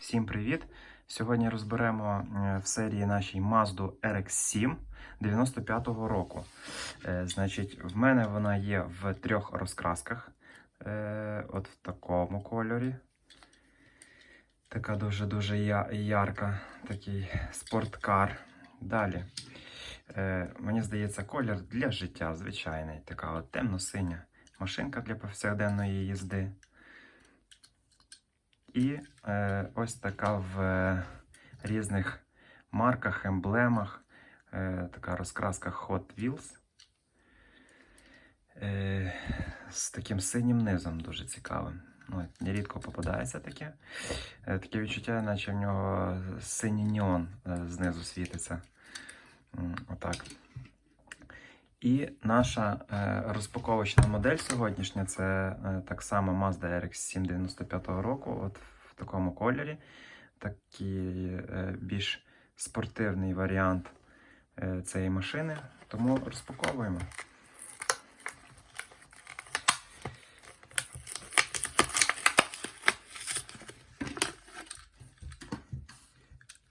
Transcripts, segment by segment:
Всім привіт! Сьогодні розберемо е, в серії нашій Mazda RX-7 95-го року. Е, Значить, в мене вона є в трьох розкрасках. Е, От в такому кольорі. Така дуже-дуже ярка, такий спорткар. Далі. Е, Мені здається, колір для життя звичайний. Така от темно-синя машинка для повсякденної їзди. І е, ось така в е, різних марках, емблемах, е, така розкраска Hot Wheels. Е, з таким синім низом дуже цікавим. Ну, нерідко попадається таке. Е, таке відчуття, наче в нього синій неон е, знизу світиться. Отак. І наша е, розпаковочна модель сьогоднішня це е, так само Mazda RX-7 95-го року, от в такому кольорі. Такий е, більш спортивний варіант цієї машини. Тому розпаковуємо.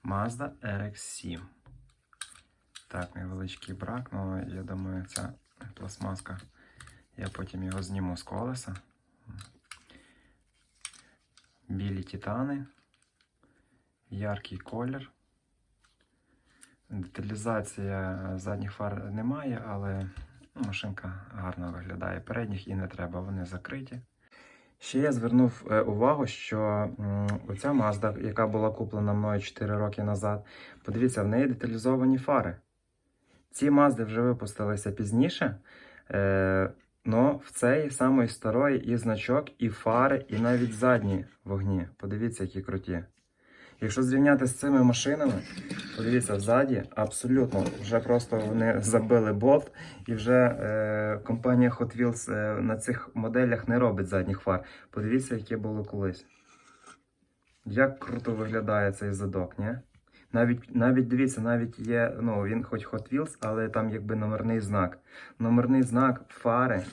Mazda RX-7. Так, невеличкий брак, але я думаю, ця пластмаска. Я потім його зніму з колеса. Білі титани, яркий колір. Деталізація задніх фар немає, але ну, машинка гарно виглядає. Передніх і не треба, вони закриті. Ще я звернув е, увагу, що оця Mazda, яка була куплена мною 4 роки назад, подивіться, в неї деталізовані фари. Ці Мазди вже випустилися пізніше, е, в цей самої старої і значок, і фари, і навіть задні вогні. Подивіться, які круті. Якщо зрівняти з цими машинами, подивіться, ззаді абсолютно вже просто вони забили болт, і вже е, компанія Hot Wheels е, на цих моделях не робить задніх фар. Подивіться, які були колись. Як круто виглядає цей задок, ні? Навіть, навіть дивіться, навіть є, ну, він хоч Hot Wheels, але там якби номерний знак. Номерний знак, фари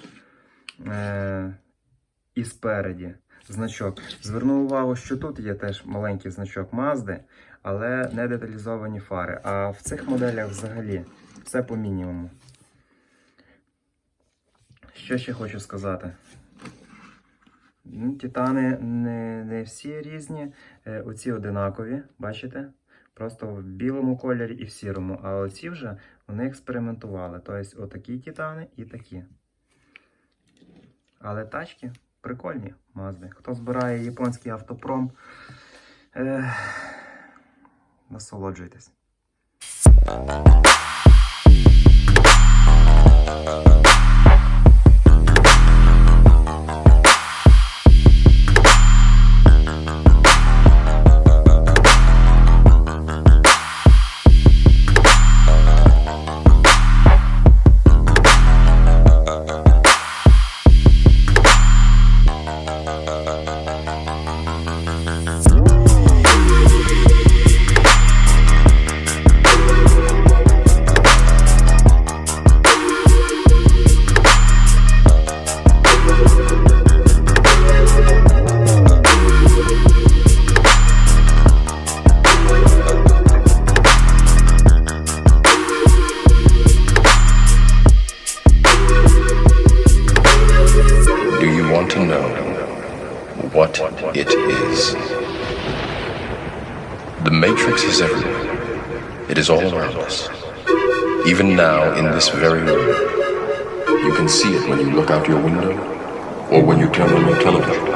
е- і спереді значок. Зверну увагу, що тут є теж маленький значок Mazda, але не деталізовані фари. А в цих моделях взагалі все по мінімуму. Що ще хочу сказати? Титани не, не всі різні. Е, оці одинакові, бачите? Просто в білому кольорі і в сірому. А оці вже вони експериментували. Тобто отакі титани і такі. Але тачки прикольні мазди. Хто збирає японський автопром, е, насолоджуйтесь. Do What it is? The Matrix is everywhere. It is all around us. Even now, in this very room. You can see it when you look out your window or when you turn on your television.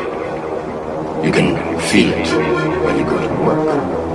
You can feel it when you go to work